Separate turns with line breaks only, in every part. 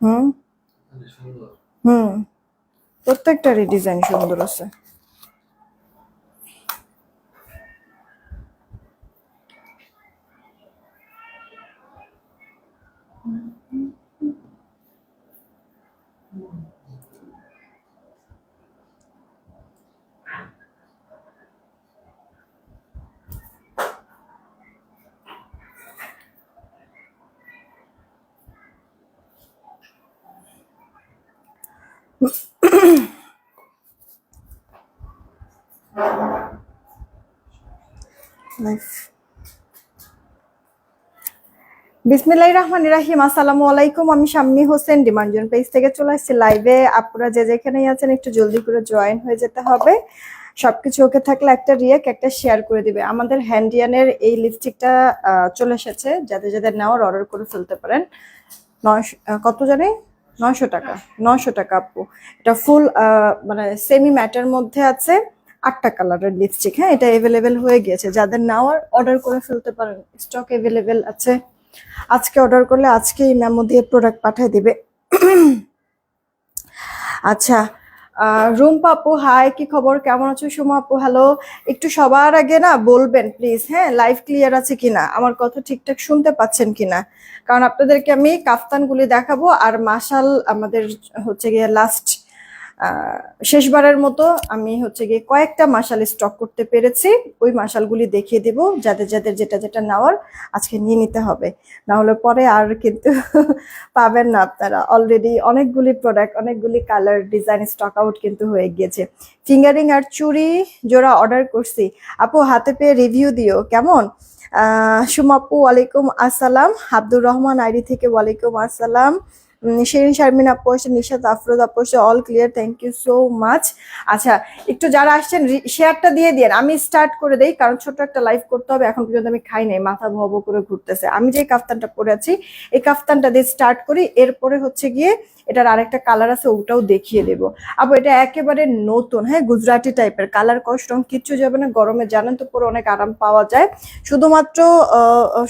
হুম। হুম। প্রত্যেকটারই design সুন্দর আছে। বিসমিল্লাহ রহমান রাহিম, আসসালামু আলাইকুম। আমি শাম্মি হোসেন, ডিমান্ডজন পেজ থেকে চলে আসছি লাইভে। আপনারা যে যেখানেই আছেন, একটু জলদি করে জয়েন হয়ে যেতে হবে। সবকিছু ওকে থাকলে একটা রিয়েক একটা শেয়ার করে দিবে। আমাদের হ্যান্ডিয়ানের এই লিপস্টিকটা চলে এসেছে। যাদের যাদের নেওয়ার অর্ডার করে ফেলতে পারেন। নয়শো কত জানি? নয়শো টাকা। নয়শো টাকা, আপু। এটা ফুল মানে সেমি ম্যাটের মধ্যে আছে। আটটা কালারের লিপস্টিক হ্যাঁ এটা এভেলেবেল হয়ে গিয়েছে। যাদের নেওয়ার অর্ডার করে ফেলতে পারেন স্টক এভেলেবেল আছে। আজকে অর্ডার করলে আজকেই মেমো দিয়ে প্রোডাক্ট পাঠিয়ে দিবে। আচ্ছা রুম্পা আপু হাই কি খবর? কেমন আছো সুমা আপু? হ্যালো একটু সবার আগে না বলবেন প্লিজ হ্যাঁ লাইভ ক্লিয়ার আছে কিনা? আমার কথা ঠিকঠাক শুনতে পাচ্ছেন কিনা? কারণ আপনাদেরকে আমি কাফতানগুলি দেখাবো, আর মাসাল আমাদের হচ্ছে গিয়ে লাস্ট শেষবারের মতো আমি হচ্ছে গিয়ে কয়েকটা মাসাল স্টক করতে পেরেছি। ওই মাসালগুলি দেখিয়ে দেব, যাদের যাদের যেটা যেটা নেওয়ার আজকে নিয়ে নিতে হবে। না হলে পরে আর কিন্তু পাবেন না আপনারা। অলরেডি অনেকগুলি প্রোডাক্ট অনেকগুলি কালার ডিজাইন স্টক আউট কিন্তু হয়ে গিয়েছে। ফিঙ্গারিং আর চুড়ি জোড়া অর্ডার করছি। আপু, হাতে পেয়ে রিভিউ দিও, কেমন? সুমাপু, ওয়ালাইকুম আসসালাম। আব্দুর রহমান, আইডি থেকে ওয়ালাইকুম আসসালাম। শিরিন, শারমিন আপু আসে নিশাত, আফরোজ আপু আসে all clear thank you so much আচ্ছা একটু যারা আসছেন শেয়ারটা দিয়ে দিন আমি স্টার্ট করে দেই, কারণ ছোট একটা লাইভ করতে হবে, এখন পর্যন্ত আমি খাই নাই, মাথা ভব করে ঘুরতেছে। আমি যে কাফতানটা পরে আছি, এই কাফতানটা দিয়ে স্টার্ট করি, এরপরে হচ্ছে গিয়ে এটার আরেকটা কালার আছে, ওটাও দেখিয়ে দেব। আপু, এটা একেবারে নতুন হ্যাঁ গুজরাটি টাইপের কালার কস্ট রং, কিচ্ছু যাবে না, গরমে জানেন তো, পরে অনেক আরাম পাওয়া যায়। শুধুমাত্র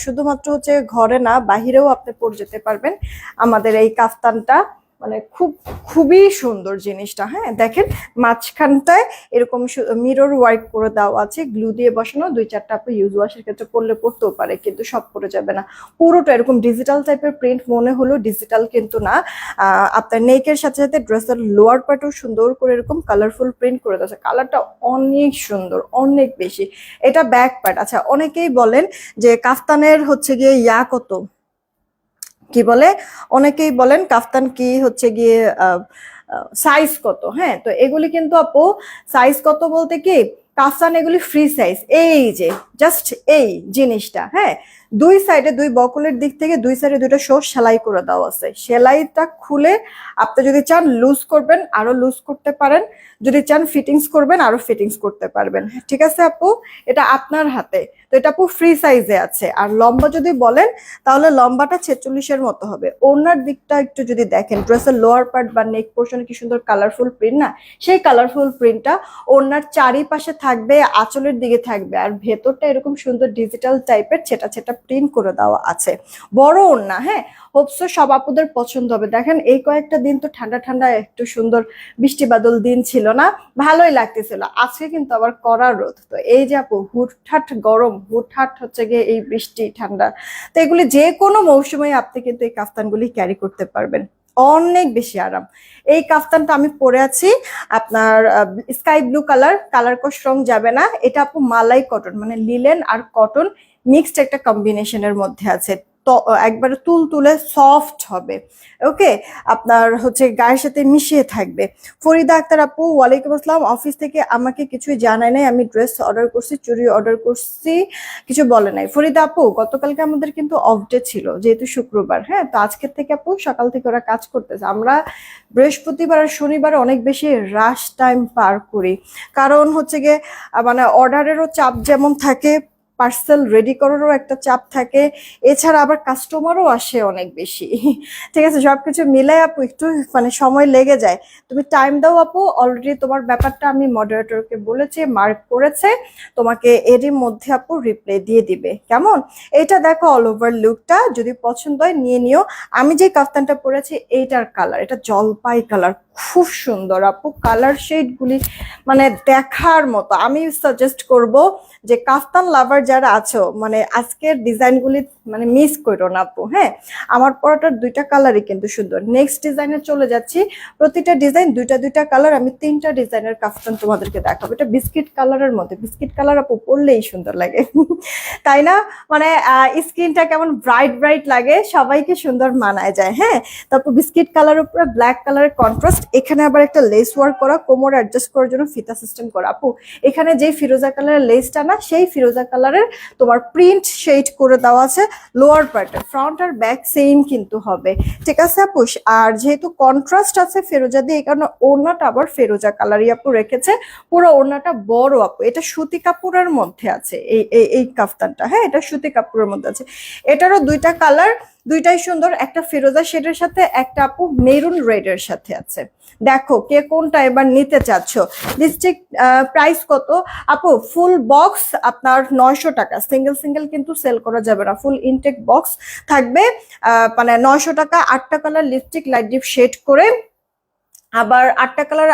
শুধুমাত্র হচ্ছে ঘরে না, বাহিরেও আপনি পরে যেতে পারবেন। আমাদের এই কাফতানটা মানে খুব, খুবই সুন্দর জিনিসটা হ্যাঁ? দেখেন, মাঝখানটায় এরকম মিরর ওয়ার্ক করে দেওয়া আছে গ্লু দিয়ে বসানো, দুই চারটা আপনি ইউজ ওয়াশের ক্ষেত্রে করলে পড়তেও পারে, কিন্তু সব পড়ে যাবে না। পুরোটা এরকম ডিজিটাল টাইপের প্রিন্ট মনে হলো ডিজিটাল কিন্তু না। আপনার নেকের সাথে সাথে ড্রেসের লোয়ার পার্টও সুন্দর করে এরকম কালারফুল প্রিন্ট করে দেওয়া কালারটা অনেক সুন্দর, অনেক বেশি। এটা ব্যাক পার্ট আচ্ছা অনেকেই বলেন যে কাফতানের হচ্ছে গিয়ে ইয়া কত? কি বলে? অনেকেই বলেন কাফতান কি হচ্ছে গিয়ে সাইজ কত? হ্যাঁ তো এগুলি কিন্তু আপু সাইজ কত বলতে কি? কাফতান এগুলি ফ্রি সাইজ এই যে জাস্ট এই জিনিসটা হ্যাঁ? দুই সাইডে দুই বকলের দিক থেকে দুই সাইডে দুইটা শো সেলাই করে দেওয়া আছে। সেলাইটা খুলে আপনি যদি চান লুজ করবেন, আরও লুজ করতে পারেন। যদি চান ফিটিংস করবেন, আরও ফিটিংস করতে পারবেন। ঠিক আছে আপু? এটা আপনার হাতে। তো এটা আপু ফ্রি সাইজে আছে। আর লম্বা যদি বলেন, তাহলে লম্বাটা ছেচল্লিশের মতো হবে। ওনার দিকটা একটু যদি দেখেন ড্রেসের লোয়ার পার্ট বা নেক পোর্শনে কি সুন্দর কালারফুল প্রিন্ট না? সেই কালারফুল প্রিন্টটা ওনার চারিপাশে থাকবে, আঁচলের দিকে থাকবে। আর ভেতরটা এরকম সুন্দর ডিজিটাল টাইপের ছেটা ছেটা প্রিন্ট করে দেওয়া আছে। বড় ওড়না হ্যাঁ? হোপসো সব আপুদের পছন্দ হবে। দেখেন, এই কয়েকটা দিন তো ঠান্ডা ঠান্ডা, একটু সুন্দর বৃষ্টি বাদল দিন ছিল না। ভালোই লাগতেছিল। আজকে কিন্তু আবার কড়া রোদ। তো এই যে আপু, হুটহাট গরম, হুটহাট হচ্ছে গিয়ে এই বৃষ্টি, ঠান্ডা। তো এগুলি যে কোনো মৌসুমে আপনি কিন্তু এই কাফতানগুলি ক্যারি করতে পারবেন। অনেক বেশি আরাম। এই কাফতানটা আমি পরে আছি। আপনার স্কাই ব্লু কালার কালার কোশ রং যাবে না। এটা আপু মালাই কটন মানে লিলেন আর কটন মিক্সড একটা কম্বিনেশনের মধ্যে আছে। একবারে তুল তুলে সফট হবে। ওকে আপনার হচ্ছে গায়ের সাথে মিশিয়ে থাকবে। ফরিদা আক্তার আপু, ওয়ালাইকুম আসসালাম। অফিস থেকে আমাকে কিছুই জানায় নাই। আমি ড্রেস অর্ডার করছি, চুড়ি অর্ডার করছি, কিছু বলে নাই। ফরিদা আপু, গতকালকে আমাদের কিন্তু অফ ডে ছিল, যেহেতু শুক্রবার হ্যাঁ? তো আজকের থেকে আপু, সকাল থেকে ওরা কাজ করতেছে। আমরা বৃহস্পতিবার আর শনিবার অনেক বেশি রাশ টাইম পার করি। কারণ হচ্ছে গিয়ে মানে অর্ডারেরও চাপ যেমন থাকে পার্সেল রেডি করারও একটা চাপ থাকে। এছাড়া আবার কাস্টমারও আসে অনেক বেশি। ঠিক আছে সব কিছু মিলাই আপু, একটু মানে সময় লেগে যায়। তুমি টাইম দাও আপু অলরেডি তোমার ব্যাপারটা আমি মডারেটরকে বলেছি মার্ক করেছে। তোমাকে এরই মধ্যে আপু রিপ্লাই দিয়ে দিবে। কেমন? এটা দেখো অল ওভার লুকটা যদি পছন্দ হয় নিয়ে নিও। আমি যে কাফতানটা পরেছি, এইটার কালার এটা জলপাই কালার খুব সুন্দর আপু। কালার গুলি মানে দেখার মতো। আমি সাজেস্ট করব যে কাফতান লাভার যারা আছো মানে আজকের ডিজাইনগুলি মানে মিস করো না আপু হ্যাঁ? আমার পরাটার দুইটা কালারই কিন্তু সুন্দর। নেক্সট ডিজাইনে চলে যাচ্ছি। প্রতিটা ডিজাইন দুইটা দুইটা কালার আমি তিনটা ডিজাইনের কাফতান তোমাদেরকে দেখাবো। এটা বিস্কিট কালারের মধ্যে। বিস্কিট কালার আপু পরলেই সুন্দর লাগে। তাই না? মানে স্কিনটা কেমন ব্রাইট ব্রাইট লাগে, সবাইকে সুন্দর মানায় যায় হ্যাঁ? তারপর বিস্কিট কালার উপরে ব্ল্যাক কালারের কন্ট্রাস্ট এখানে আবার একটা লেস ওয়ার্ক করা, কোমর অ্যাডজাস্ট করার জন্য ফিতা সিস্টেম করা। আপু, এখানে যে ফিরোজা কালারের লেসটা না, সেই ফিরোজা কালারের তোমার প্রিন্ট শেড করে দেওয়া আছে। লোয়ার পার্টে ফ্রন্ট আর ব্যাক সেম কিন্তু হবে। ঠিক আছে আপু? আর যেহেতু কন্ট্রাস্ট আছে ফেরোজা দিয়ে, এই কারণে ওড়নাটা আবার ফেরোজা কালারই আপু রেখেছে। পুরো ওড়নাটা বড় আপু। এটা সুতি কাপড়ের মধ্যে আছে, এই এই কাফতানটা। হ্যাঁ এটা সুতি কাপড়ের মধ্যে আছে। এটারও দুইটা কালার দুইটাই সুন্দর, একটা ফিরোজা শেডের সাথে, একটা আপু মেরুন রেডের সাথে আছে। দেখো কে কোনটা এবার নিতে চাচ্ছ? লিপস্টিক প্রাইস কত? আপু ফুল বক্স আপনার নয়শো টাকা। সিঙ্গেল সিঙ্গেল কিন্তু সেল করা যাবে না। ফুল ইনটেক বক্স থাকবে মানে নয়শো টাকা আটটা colour lipstick light deep shade করে আবার আটটা কালার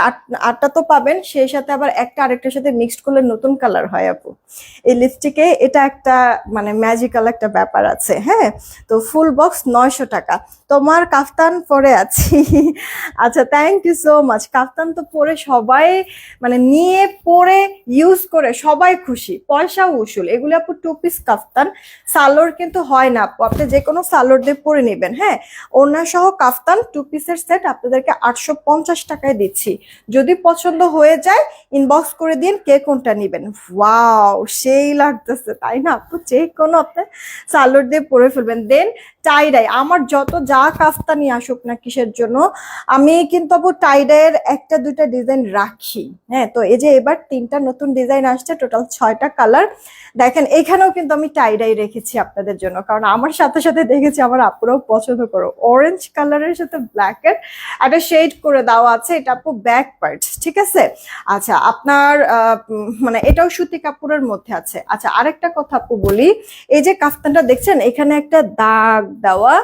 আটটা তো পাবেন, সেই সাথে আবার একটা আরেকটার সাথে মিক্সড করলে নতুন কালার হয় আপু। এই লিপস্টিকে এটা একটা মানে ম্যাজিক্যাল একটা ব্যাপার আছে হ্যাঁ? তো ফুল বক্স নয়শো টাকা। তোমার কাফতান পরে আছি। আচ্ছা thank you so much kaftan তো পরে সবাই মানে নিয়ে, পরে ইউজ করে সবাই খুশি। পয়সা উসুল। এগুলো আপু টু পিস কাফতান। সালোর কিন্তু হয় না আপু। আপনি যে কোনো সালোর দিয়ে পরে নেবেন হ্যাঁ? ওনার সহ কাফতান টু পিসের সেট আপনাদেরকে আটশো পঞ্চাশ পঞ্চাশ টাকায় দিচ্ছি। যদি পছন্দ হয়ে যায় ইনবক্স করে দিন কে কোনটা নেবেন। ওয়াও সেই লাগতেছে, তাই না? আপু, যে কোনো আপনি সালোর দিয়ে পরে ফেলবেন। দেন টাইডাই আমার যত যা কাফতানি আসুক না কিসের জন্য, আমি কিন্তু আপু টাইডাইয়ের একটা দুইটা ডিজাইন রাখি। হ্যাঁ তো এই যে এবার তিনটা নতুন ডিজাইন আসছে টোটাল ছয়টা কালার দেখেন, এখানেও কিন্তু আমি টাইডাই রেখেছি আপনাদের জন্য। কারণ আমার সাথে সাথে দেখেছি, আমার আপুরাও পছন্দ করো। অরেঞ্জ কালারের সাথে ব্ল্যাকের একটা শেড করে দেওয়া আছে, এটা আপু ব্যাক পার্ট ঠিক আছে? আচ্ছা আপনার মানে এটাও সুতি কাপড়ের মধ্যে আছে। আচ্ছা আরেকটা কথা আপু বলি, এই যে কাফতানটা দেখছেন, এখানে একটা দাগ দেওয়া,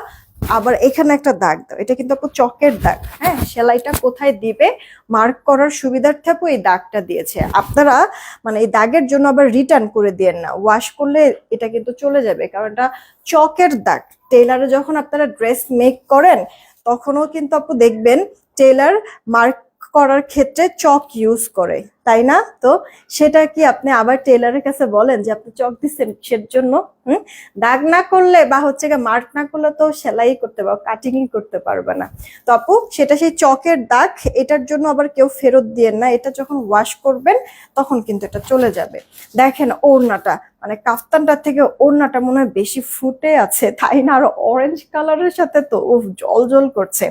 আবার এখানে একটা দাগ দাও এটা কিন্তু আপু চকের দাগ হ্যাঁ? সেলাইটা কোথায় দিবে? মার্ক করার সুবিধার্থে আপু এই দাগটা দিয়েছে। আপনারা মানে এই দাগের জন্য আবার রিটার্ন করে দিয়েন না ওয়াশ করলে এটা কিন্তু চলে যাবে, কারণ এটা চকের দাগ। টেলারে যখন আপনারা ড্রেস মেক করেন, তখনও কিন্তু আপু দেখবেন টেলার মার্ক করার ক্ষেত্রে চক ইউজ করে, তাই না? তো সেটা কি আপনি আবার টেলারের কাছে বলেন যে আপনি চক দিচ্ছেন কিসের জন্য হুম? দাগ না করলে বা হচ্ছে গিয়ে মার্ক না করলে তো সেলাই করতে পারো, কাটিংই করতে পারবে না। তো আপু, সেটা সেই চকের দাগ, এটার জন্য আবার কেউ ফেরত দিয়েন না, এটা যখন ওয়াশ করবেন তখন কিন্তু এটা চলে যাবে। দেখেন ওড়নাটা মানে কাফতানটা থেকে ওড়নাটা মনে হয় বেশি ফুটে আছে, তাই না? আর অরেঞ্জ কালারের সাথে তো উফ জল জল করছে।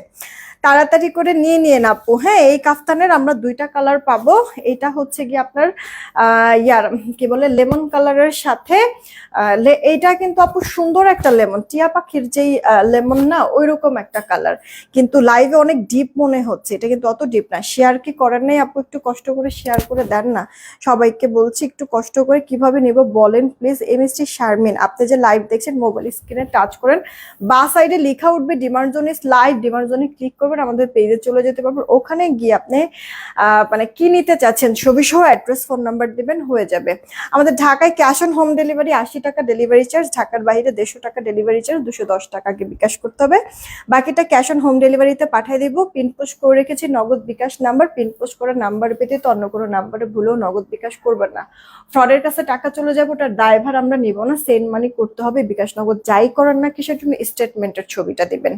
তাড়াতাড়ি করে নিয়ে নিয়ে আপু। হ্যাঁ এই কাফতানের আমরা দুইটা কালার পাবো। এটা হচ্ছে কি আপনার ইয়ার, কি বলে লেমন কালারের সাথে এইটা কিন্তু আপু সুন্দর একটা লেমন টিয়া পাখির যেই লেমন না ওই রকম একটা কালার কিন্তু লাইভে অনেক ডিপ মনে হচ্ছে। এটা কিন্তু অত ডিপ না। শেয়ার কি করেন নাই আপু? একটু কষ্ট করে শেয়ার করে দেন না। সবাইকে বলছি একটু কষ্ট করে কীভাবে নিব বলেন please M S T Sharmin, আপনি যে লাইভ দেখছেন মোবাইল স্ক্রিনে টাচ করেন। বা সাইডে লেখা উঠবে demand zone is live demand জোনে ক্লিক করবেন, আমাদের পেজে চলে যেতে পারবেন। ওখানে গিয়ে আপনি মানে কি নিতে চাচ্ছেন ছবি সহ অ্যাড্রেস ফোন নাম্বার দিবেন, হয়ে যাবে। আমাদের ঢাকায় ক্যাশ অন হোম ডেলিভারি আশি টাকা ডেলিভারি চার্জ ঢাকার বাইরে দেড়শো টাকা ডেলিভারি চার্জ দুশো দশ টাকাকে বিকাশ করতে হবে। বাকিটা ক্যাশ অন হোম ডেলিভারিতে পাঠিয়ে দিব পিন পোস্ট করে রেখেছি, Nagad Bkash number pin post করা নাম্বার তো অন্য কোনো নাম্বারে ভুলেও নগদ বিকাশ করবেন না। ফ্রডের কাছে টাকা চলে যাবে, ওটার দায়ভার আমরা নিব না সেন্ড মানি করতে হবে, বিকাশ নগদ যাই করার না কিসের জন্য স্টেটমেন্টের ছবিটা দিবেন।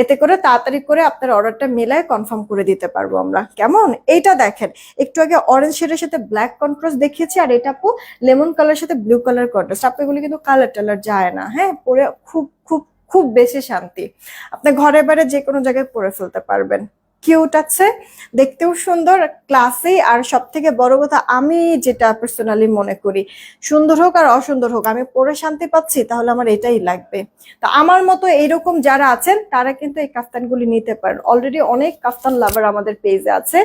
এতে করে তাড়াতাড়ি করে আপনার অর্ডারটা মেলায় কনফার্ম করে দিতে পারব আমরা। কেমন? এইটা দেখেন। একটু আগে অরেঞ্জ শেডের সাথে ব্ল্যাক কন্ট্রাস্ট দেখিয়েছি, আর এটা আপু লেমন কালার সাথে ব্লু কালার কন্ট্রাস্ট এগুলো কিন্তু কালার টালার যায় না হ্যাঁ? পরে খুব খুব খুব বেশি শান্তি। আপনি ঘরে বাইরে যে কোনো জায়গায় পরে ফেলতে পারবেন। কিউট আছে দেখতেও সুন্দর ক্লাসি আর সব থেকে বড় কথা, আমি যেটা পার্সোনালি মনে করি, সুন্দর হোক আর অসুন্দর হোক, আমি পরে শান্তি পাচ্ছি, তাহলে আমার এটাই লাগবে। তো আমার মতো এইরকম যারা আছেন, তারা কিন্তু এই কাফতানগুলি নিতে পারেন। অলরেডি অনেক কাফতান লাভার আমাদের পেজে আছে,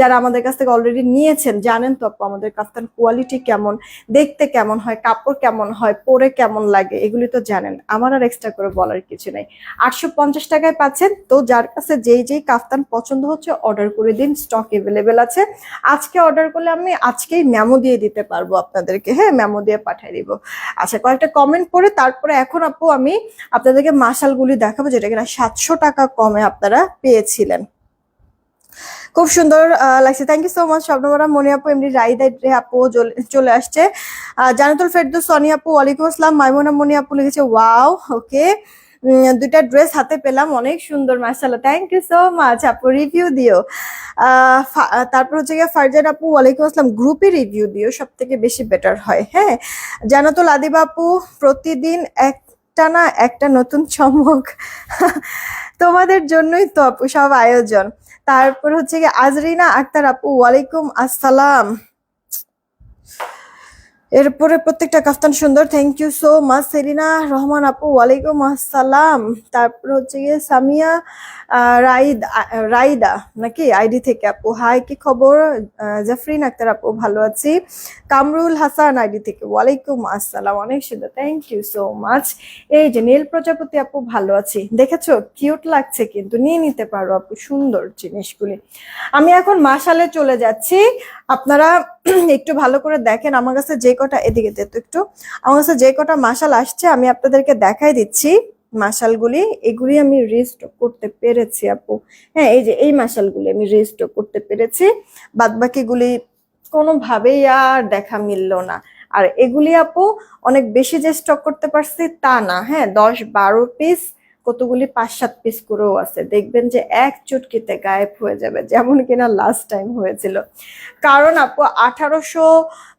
যারা আমাদের কাছ থেকে অলরেডি নিয়েছেন, জানেন তো আপু আমাদের কাফতান কোয়ালিটি কেমন, দেখতে কেমন হয়, কাপড় কেমন হয়, পরে কেমন লাগে, এগুলি তো জানেন। আমার আর এক্সট্রা করে বলার কিছু নেই। আটশো পঞ্চাশ টাকায় পাচ্ছেন, তো যার কাছে যেই যেই কাফতান পছন্দ হচ্ছে অর্ডার করে দিন স্টক এভেলেবেল আছে। আজকে অর্ডার করলে আমি আজকেই ম্যামো দিয়ে দিতে পারব আপনাদেরকে। হ্যাঁ ম্যামো দিয়ে পাঠিয়ে দিব। আচ্ছা কয়েকটা কমেন্ট পরে তারপরে এখন আপু আমি আপনাদেরকে মাসালগুলি দেখাবো, যেটা কিনা সাতশো টাকা কমে আপনারা পেয়েছিলেন। খুব সুন্দর লাগছে। থ্যাংক ইউ সো মাচ স্বপ্নবরা মনি আপু এমনি রে আপু, চলে- আসছে। জানাতুল ফেরদৌস, সনি আপু, ওয়ালাইকুম আসসালাম, মাইমুনা, মনি আপু লিখেছে ওয়াও ওকে দুইটা ড্রেস হাতে পেলাম, অনেক সুন্দর মাসাল্লাহ থ্যাংক ইউ সো মাচ আপু রিভিউ দিও। তারপর হচ্ছে গিয়ে ফারজান আপু, ওয়ালাইকুম আসসালাম গ্রুপে রিভিউ দিও সব থেকে বেশি বেটার হয় হ্যাঁ? জানাতুল আদিবা আপু, প্রতিদিন একটা না একটা নতুন চমক। তোমাদের জন্যই তো আপু সব আয়োজন। তারপর হচ্ছে গিয়ে আজরিনা আক্তার আপু, ওয়ালাইকুম আসসালাম। এরপরে প্রত্যেকটা কাফতান সুন্দর। Thank you so much Selina, Rahman আপু, ওয়ালাইকুম আসসালাম। তারপর হচ্ছে গিয়ে সামিয়া রাইদ রাইদা নাকি আইডি থেকে আপু। হাই কি খবর? জাফরিন আক্তার আপু, ভালো আছি। কামরুল হাসান আইডি থেকে, ওয়ালাইকুম আসসালাম, অনেক সুন্দর। থ্যাংক ইউ সো মাচ এই যে নীল প্রজাপতি আপু, ভালো আছি। দেখেছ? কিউট লাগছে কিন্তু, নিয়ে নিতে পারো আপু, সুন্দর জিনিসগুলি। আমি এখন মাসালে চলে যাচ্ছি। আপনারা একটু ভালো করে দেখেন আমার কাছে যে কটা এদিকে একটু। আমার কাছে যে কটা মাসাল আসছে, আমি আপনাদেরকে দেখাই দিচ্ছি মাসালগুলি। এগুলি আমি রিস্টক করতে পেরেছি আপু। হ্যাঁ এই যে এই মাসালগুলি আমি রিস্টক করতে পেরেছি। বাদ বাকিগুলি কোনোভাবেই আর দেখা মিললো না। আর এগুলি আপু, অনেক বেশি যে স্টক করতে পারছি তা না। হ্যাঁ দশ বারো পিস কতগুলি পাঁচ সাত পিস করেও আছে। দেখবেন যে এক চুটকিতে গায়েব হয়ে যাবে, যেমন কিনা লাস্ট টাইম হয়েছিল। কারণ আপু, আঠারোশো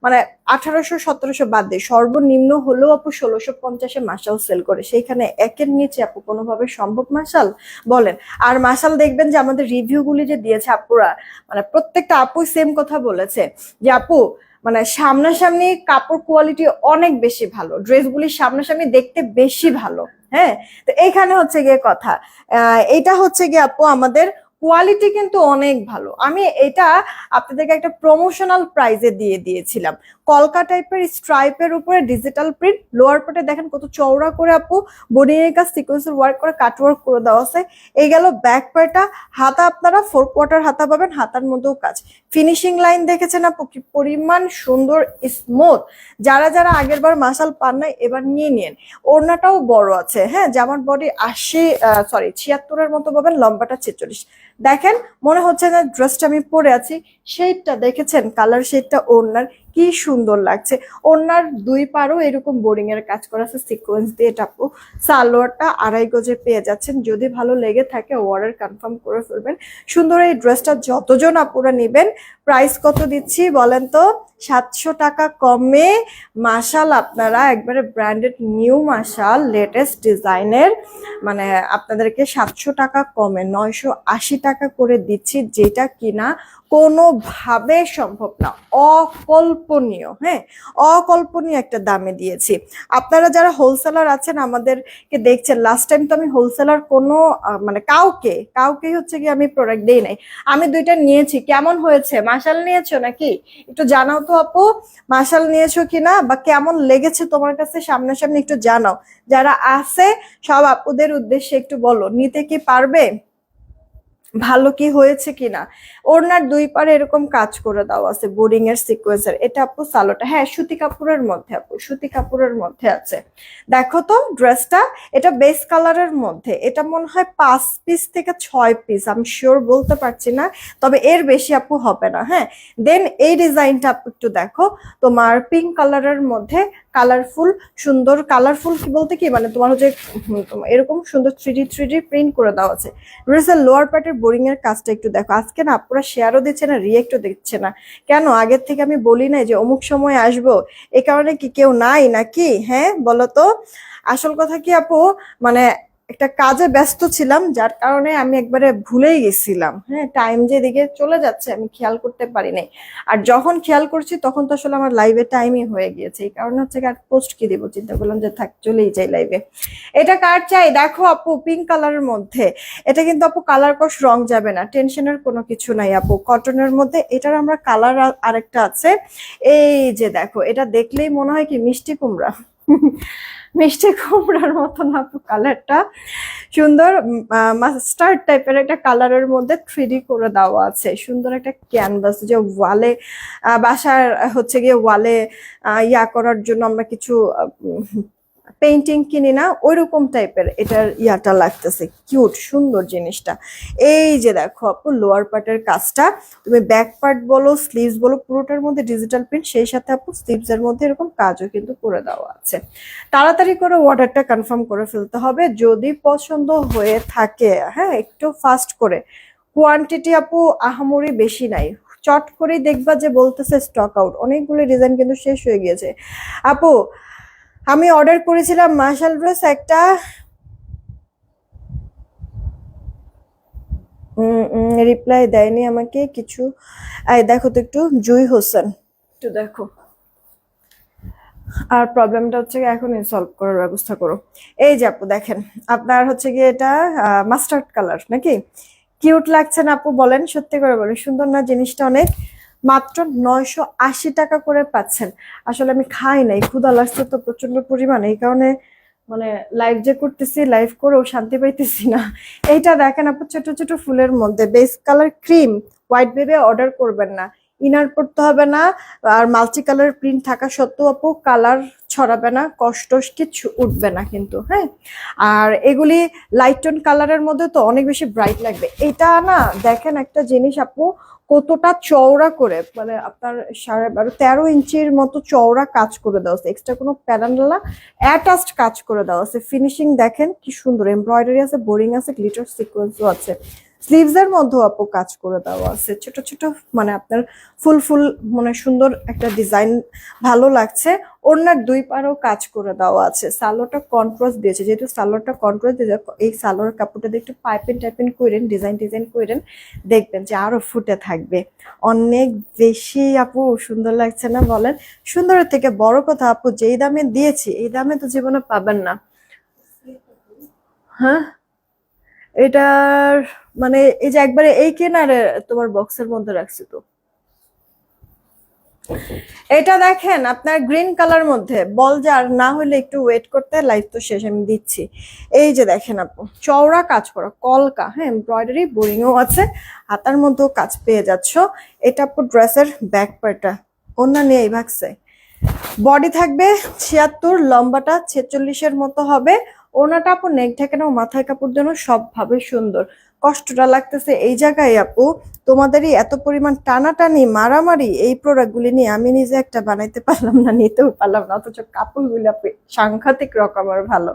মানে আঠারোশো, সতেরোশো বাদ দিয়ে সর্বনিম্ন হলেও আপু ষোলোশো পঞ্চাশে মাসাল সেল করে। সেইখানে একের নিচে আপু কোনোভাবে সম্ভব মাসাল বলেন। আর মাসাল দেখবেন যে আমাদের রিভিউগুলি যে দিয়েছে আপুরা মানে প্রত্যেকটা আপু সেম কথা বলেছে। যে আপু মানে সামনাসামনি কাপড় কোয়ালিটি অনেক বেশি ভালো, ড্রেসগুলি সামনাসামনি দেখতে বেশি ভালো হ্যাঁ? তো এখানে হচ্ছে গিয়ে কথা এটা হচ্ছে গিয়ে আপু আমাদের কোয়ালিটি কিন্তু অনেক ভালো। আমি এটা আপনাদেরকে একটা প্রমোশনাল প্রাইজে দিয়ে দিয়েছিলাম। কলকা টাইপের স্ট্রাইপের উপরে ডিজিটাল প্রিন্ট লোয়ার পার্টে দেখেন কত চওড়া করে আপু এর কাজ সিকোয়েন্সের ওয়ার্ক করে কাট ওয়ার্ক করে দেওয়া আছে। এই গেল ব্যাক পার্টটা হাতা আপনারা ফোর কোয়ার্টার হাতা পাবেন, হাতার মধ্যেও কাজ। ফিনিশিং লাইন দেখেছেন আপু, কি পরিমাণ সুন্দর স্মুথ যারা যারা আগের বার মাসাল পান নাই, এবার নিয়ে নিন। ওড়নাটাও বড় আছে হ্যাঁ জামার বডি আশি সরি ছিয়াত্তরের মতো পাবেন, লম্বাটা ছেচল্লিশ। দেখেন, মনে হচ্ছে না ড্রেসটা আমি পরে আছি শেডটা দেখেছেন কালার শেডটা ওড়নার। কি সুন্দর লাগছে। ওনার দুই পারও এরকম বোরিং এর কাজ করা আছে সিকোয়েন্স দিয়ে টাপু সালোয়ারটা আড়াই গজে পেয়ে যাচ্ছেন, যদি ভালো লেগে থাকে অর্ডার কনফার্ম করে ফেলবেন। সুন্দর এই ড্রেসটা যতজন আপুরা নেবেন প্রাইস কত দিচ্ছি বলেন তো? সাতশো টাকা কমে। মাশাল, আপনারা একবারে ব্র্যান্ডেড নিউ মাশাল লেটেস্ট ডিজাইনের মানে আপনাদেরকে সাতশো টাকা কমে, নয়শো আশি টাকা করে দিচ্ছি, যেটা কিনা কোনোভাবে সম্ভব না, অকল্পনীয় হ্যাঁ? অকল্পনীয় একটা দামে দিয়েছি। আপনারা যারা হোলসেলার আছেন, আমাদেরকে দেখছেন লাস্ট টাইম তো আমি হোলসেলার কোনো মানে কাউকে, কাউকেই হচ্ছে কি আমি প্রোডাক্ট দিই নাই। আমি দুইটা নিয়েছি, কেমন হয়েছে? মাসাল নিয়েছো নাকি? একটু জানাও তো আপু মাসাল নিয়েছো কিনা বা কেমন লেগেছে তোমার কাছে সামনাসামনি একটু জানাও। যারা আছে, সব আপুদের উদ্দেশ্যে একটু বলো। নিতে কি পারবে? ভালো কি হয়েছে কিনা? ওড়নার দুই পারে এরকম কাজ করে দেওয়া আছে, বোরিং এর সিকোয়েন্সের এটা আপু সালোটা হ্যাঁ সুতি কাপড়ের মধ্যে আপু, সুতি কাপড়ের মধ্যে আছে। দেখো তো, ড্রেসটা, এটা বেস কালারের মধ্যে। এটা মনে হয় পাঁচ পিস থেকে ছয় পিস আমি শিওর বলতে পারছি না, তবে এর বেশি আপু হবে না হ্যাঁ। দেন এই ডিজাইনটা আপু একটু দেখো, তোমার পিঙ্ক কালারের মধ্যে কালারফুল, সুন্দর কালারফুল কি বলতে কি? মানে তোমার হচ্ছে এরকম সুন্দর থ্রি থ্রি প্রিন্ট করে দেওয়া আছে। ড্রেসের লোয়ার পার্টের বোরিং এর কাজটা একটু দেখো। আজকে না আপনারা শেয়ারও দিচ্ছে না রিয়েক্টও দিচ্ছে না। কেন? আগের থেকে আমি বলি নাই যে অমুক সময় আসব। এ কারণে কি কেউ নাই নাকি? হ্যাঁ বলো তো। আসল কথা কি আপু? মানে একটা কাজে ব্যস্ত ছিলাম, যার কারণে আমি একবারে ভুলেই গেছিলাম। হ্যাঁ টাইম যেদিকে চলে যাচ্ছে, আমি খেয়াল করতে পারি নাই। আর যখন খেয়াল করছি, তখন তো আসলে আমার লাইভে টাইমই হয়ে গিয়েছে। এই কারণে হচ্ছে আর পোস্ট কি দিব? চিন্তা করলাম যে থাক, চলেই যাই লাইভে এটা কার চাই? দেখো আপু পিঙ্ক কালারের মধ্যে। এটা কিন্তু আপু কালার কস রং যাবে না। টেনশনের কোনো কিছু নাই আপু। কটনের মধ্যে এটার আমরা কালার আরেকটা আছে। এই যে দেখো, এটা দেখলেই মনে হয় কি মিষ্টি কুমড়া। মিষ্টি কুমড়ার মতন আপু কালারটা সুন্দর মাস্টার্ড টাইপের একটা কালারের মধ্যে থ্রি করে দেওয়া আছে। সুন্দর একটা ক্যানভাস যে ওয়ালে বাসার হচ্ছে গিয়ে ওয়ালে ইয়া করার জন্য আমরা কিছু পেন্টিং কিনি না, ওইরকম টাইপের এটার ইয়াটা লাগতেছে। কিউট সুন্দর জিনিসটা। এই যে দেখো আপু লোয়ার পার্টের কাজটা, তুমি ব্যাক পার্ট বলো স্লিভস বলো, পুরোটার মধ্যে ডিজিটাল প্রিন্ট সেই সাথে আপু স্লিভস এর মধ্যে এরকম কাজও কিন্তু করে দেওয়া আছে। তাড়াতাড়ি করে অর্ডারটা কনফার্ম করে ফেলতে হবে, যদি পছন্দ হয়ে থাকে হ্যাঁ একটু ফাস্ট করে। কোয়ান্টিটি আপু আহামরি বেশি নাই। চট করেই দেখবা যে বলতেছে স্টক আউট অনেকগুলো ডিজাইন কিন্তু শেষ হয়ে গিয়েছে। আপু আমি অর্ডার করেছিলাম মার্শাল ড্রেস একটা রিপ্লাই দেয়নি আমাকে কিছু। দেখো তো একটু জুই হোসেন। একটু দেখো। আর প্রবলেমটা হচ্ছে গিয়ে এখনই সলভ করার ব্যবস্থা করো। এই যে আপু দেখেন আপনার হচ্ছে গিয়ে এটা মাস্টার্ড কালার নাকি? কিউট লাগছে না আপু বলেন সত্যি করে বলেন সুন্দর না জিনিসটা অনেক? মাত্র নয়শো আশি টাকা করে পাচ্ছেন। আসলে আমি খাই নাই ক্ষুদা লাগছে তো প্রচণ্ড পরিমাণে। এই কারণে মানে লাইভ যে করতেছি লাইভ করেও শান্তি পাইতেছি না। এইটা দেখেন আপনার ছোট ছোট ফুলের মধ্যে। বেস কালার ক্রিম হোয়াইট ভেবে অর্ডার করবেন না। ইনার পড়তে হবে না, আর মাল্টি কালার প্রিন্ট থাকা সত্ত্বেও আপু কালার ছড়াবে না, কষ্ট কিছু উঠবে না কিন্তু হ্যাঁ? আর এগুলি লাইট টোন কালারের মধ্যে তো অনেক বেশি ব্রাইট লাগবে। এটা না, দেখেন একটা জিনিস আপু, কতটা চওড়া করে মানে আপনার সাড়ে বারো, তেরো ইঞ্চির মতো চওড়া কাজ করে দেওয়া আছে। এক্সট্রা কোনো প্যারানলা অ্যাটাচড কাজ করে দেওয়া আছে। ফিনিশিং দেখেন কি সুন্দর এমব্রয়ডারি আছে বোরিং আছে গ্লিটার সিকোয়েন্সও আছে। স্লিভস এর মধ্যেও আপু কাজ করে দেওয়া আছে। ছোট ছোট মানে আপনার ফুল ফুল মানে সুন্দর একটা ডিজাইন ভালো লাগছে। ওনার দুই পারেও কাজ করে দেওয়া আছে। সালোয়ারটা কন্ট্রাস্ট দিয়েছে। যেহেতু সালোয়ারটা কন্ট্রাস্ট দিয়ে এই সালোয়ার কাপড়টা দিয়ে একটু পাইপেন টাইপেন করেন ডিজাইন ডিজাইন করেন, দেখবেন যে আরও ফুটে থাকবে। অনেক বেশি আপু সুন্দর লাগছে না বলেন? সুন্দরের থেকে বড় কথা আপু, যেই দামে দিয়েছি, এই দামে তো জীবনে পাবেন না। হ্যাঁ? এটার মানে এই যে একবারে এই কেনারে তোমার বক্সের মধ্যে রাখছি তো। এটা দেখেন, আপনার গ্রিন কালার মধ্যে। বল যার না হলে একটু ওয়েট করতে লাইফ তো শেষ, আমি দিচ্ছি। এই যে দেখেন আপু, চওড়া কাজ করা, কলকা হ্যাঁ এমব্রয়ডারি বোরিংও আছে, হাতার মধ্যেও কাজ পেয়ে যাচ্ছ। এটা আপু ড্রেসের ব্যাক পার্টটা অন্য নিয়ে এই ভাগছে বডি থাকবে ছিয়াত্তর, লম্বাটা ছেচল্লিশের মতো হবে। ওনাটা আপু নেক নাও, মাথায় কাপড় যেন সবভাবে সুন্দর। কষ্টটা লাগতেছে এই জায়গায় আপু, তোমাদেরই এত পরিমাণ টানাটানি, মারামারি, এই প্রোডাক্টগুলি নিয়ে আমি নিজে একটা বানাইতে পারলাম না, নিতেও পারলাম না, অথচ কাপড়গুলি আপু সাংঘাতিক রকমের ভালো।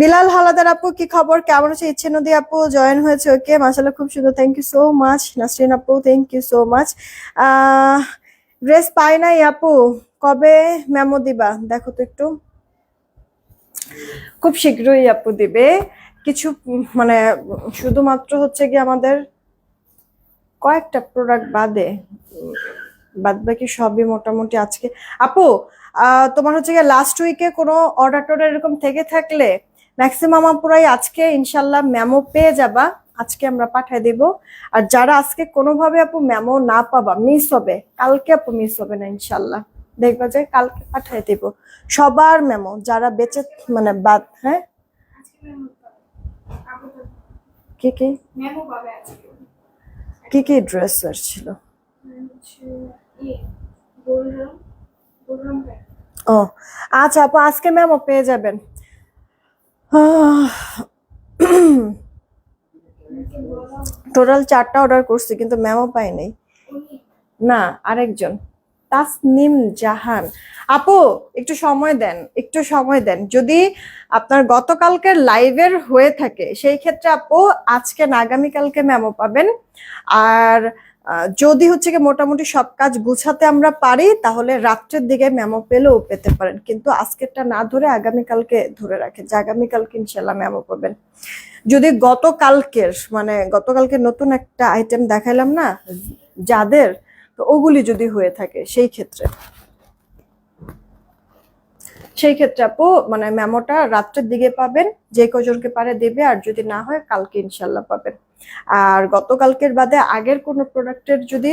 বিলাল হালাদার আপু, কি খবর? কেমন আছে? ইচ্ছে নদী আপু, জয়েন হয়েছে, ওকে মাসাল্লাহ খুব সুন্দর thank you so much Nasrin আপু thank you so much dress পাই নাই আপু, কবে? মেমো দিবা, দেখো তো একটু। খুব শীঘ্রই আপু দিবে। কিছু মানে শুধুমাত্র হচ্ছে কি আমাদের কয়েকটা প্রোডাক্ট বাদে, বাদ বাকি সবই মোটামুটি আজকে। আপু তোমার হচ্ছে গিয়ে লাস্ট উইকে কোনো অর্ডার টর্ডার এরকম থেকে থাকলে ম্যাক্সিমাম আপুরাই আজকে ইনশাল্লাহ ম্যামো পেয়ে যাবা। আজকে আমরা পাঠিয়ে দিব। আর যারা আজকে কোনোভাবে আপু ম্যামো না পাবা মিস হবে, কালকে আপু মিস হবে না ইনশাল্লাহ দেখবা যে কালকে পাঠিয়ে দিব। সবার মেমো যারা বেঁচে মানে বাদ হ্যাঁ? কি কি? কি কি ড্রেস ছিল? ও আচ্ছা আপু আজকে ম্যামও পেয়ে যাবেন। টোটাল চারটা অর্ডার করছি কিন্তু ম্যামও পাই নাই। না আরেকজন। তাসনিম জাহান। আপু, একটু সময় দেন, একটু সময় দেন। যদি আপনার গতকালকের লাইভের হয়ে থাকে, সেই ক্ষেত্রে আপু, আজকে না, আগামীকালকে ম্যামও পাবেন। আর যদি হচ্ছে কি মোটামুটি সব কাজ গুছাতে আমরা পারি, তাহলে রাত্রের দিকে মেমো পেলেও পেতে পারেন। কিন্তু আজকেরটা না ধরে আগামীকালকে ধরে রাখেন, যে আগামীকালকে ইনশাল্লাহ মেমো পাবেন। যদি গতকালকের মানে গতকালকে নতুন একটা আইটেম দেখাইলাম না, যাদের তো ওগুলি যদি হয়ে থাকে, সেই ক্ষেত্রে। সেই ক্ষেত্রে আপু মানে মেমোটা রাত্রের দিকে পাবেন, যে কজনকে পারে দেবে, আর যদি না হয় কালকে ইনশাল্লাহ পাবেন। আর গতকালকের বাদে আগের কোনো প্রোডাক্টের যদি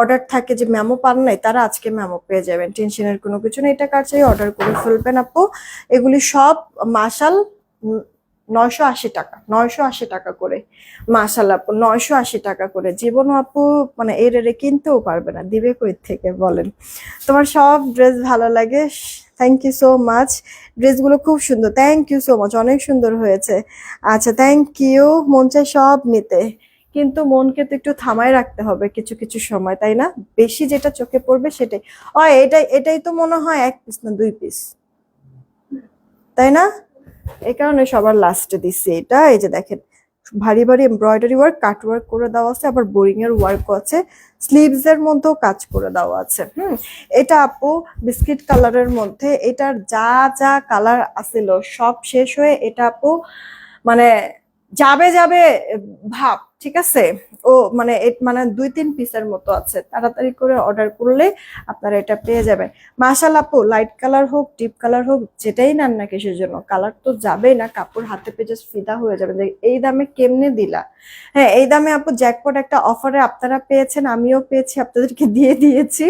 অর্ডার থাকে যে ম্যামো পান নাই, তারা আজকে ম্যামো পেয়ে যাবেন। টেনশনের কোনো কিছু নেই, এটা কার চাই, অর্ডার করে ফেলবেন আপু। এগুলি সব মাসাল নয়শো আশি টাকা, নয়শো আশি টাকা করে। মাসাল আপু, নয়শো আশি টাকা করে। জীবন আপু মানে এর এরে কিনতেও পারবে না, দিবে কই থেকে বলেন। তোমার সব ড্রেস ভালো লাগে থ্যাংক ইউ সো মাচ ড্রেসগুলো খুব সুন্দর থ্যাংক ইউ সো মাচ অনেক সুন্দর হয়েছে। আচ্ছা থ্যাংক ইউ মন চাই সব নিতে। কিন্তু মনকে তো একটু থামায় রাখতে হবে কিছু কিছু সময়, তাই না? বেশি যেটা চোখে পড়বে সেটাই। ও এটাই এটাই তো মনে হয় এক পিস না দুই পিস তাই না? এই কারণে সবার লাস্টে দিচ্ছি এটা। এই যে দেখেন, ভারী ভারী এমব্রয়ডারি ওয়ার্ক কাট ওয়ার্ক করে দেওয়া আছে, আবার বোরিং এর ওয়ার্কও আছে। স্লিভস এর মধ্যেও কাজ করে দেওয়া আছে, হুম? এটা আপু বিস্কিট কালারের মধ্যে, এটার যা যা কালার আছিল, সব শেষ হয়ে এটা আপু মানে যাবে যাবে, ভাব, ঠিক আছে? ও মানে মানে দুই তিন পিসের মতো আছে। তাড়াতাড়ি করে অর্ডার করলে আপনারা এটা পেয়ে যাবেন। মাশাল আপু লাইট কালার হোক ডিপ কালার হোক, যেটাই নেন না কিসের জন্য কালার তো যাবেই না, কাপড় হাতে পেয়ে জাস্ট ফিদা হয়ে যাবে। এই দামে কেমনে দিলা? হ্যাঁ এই দামে আপু জ্যাকপট একটা অফারে আপনারা পেয়েছেন, আমিও পেয়েছি, আপনাদেরকে দিয়ে দিয়েছি।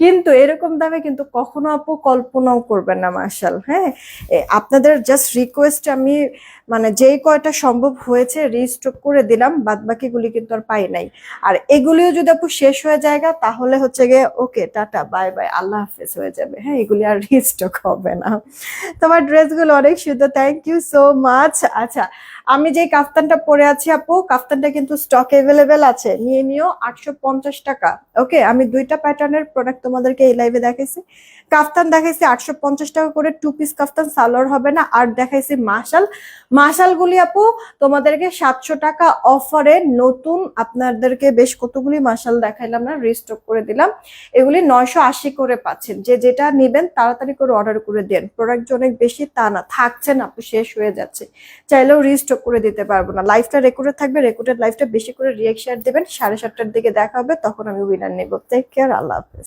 কিন্তু এরকম দামে কিন্তু কখনো আপু কল্পনাও করবেন না মার্শাল হ্যাঁ? আপনাদের জাস্ট রিকোয়েস্ট আমি মানে যেই কয়টা সম্ভব হয়েছে রিস্টক করে দিলাম বাদ বাকিগুলি কিন্তু আর পাই নাই। আর এগুলিও যদি আপু শেষ হয়ে যায়গা তাহলে হচ্ছে গিয়ে, ওকে, টাটা, বাই বাই, আল্লাহ হাফেজ হয়ে যাবে। হ্যাঁ এগুলি আর রিস্টক হবে না। তোমার ড্রেসগুলো অনেক সুন্দর থ্যাংক ইউ সো মাচ আচ্ছা আমি যে কাফতানটা পরে আছি আপু, কাফতানটা কিন্তু স্টক এভেলেবেল আছে। নিয়ে নিও, আটশো পঞ্চাশ টাকা। ওকে, আমি দুইটা প্যাটার্নের প্রোডাক্ট তোমাদেরকে এই লাইভে দেখাইছি। কাফতান দেখাইছি আটশো পঞ্চাশ টাকা করে টু পিস কাফতান সালোয়ার হবে না। আর দেখাইছি মাশাল মাশালগুলি আপু, তোমাদেরকে সাতশো টাকা অফারে নতুন আপনাদেরকে বেশ কতগুলি মাশাল দেখাইলাম না রিস্টক করে দিলাম। এগুলি নয়শো আশি করে পাচ্ছেন। যে যেটা নেবেন তাড়াতাড়ি করে অর্ডার করে দেন। প্রোডাক্ট অনেক বেশি, তা না। থাকছে না আপু, শেষ হয়ে যাচ্ছে। চাইলেও রিস্টক করে দিতে পারব না। লাইফটা রেকর্ডেড থাকবে রেকর্ডেড লাইফটা বেশি করে রিয়েকশন দেবেন। সাড়ে সাতটার দিকে দেখা হবে, তখন আমি উইনার নেব। টেক কেয়ার আল্লাহ হাফেজ।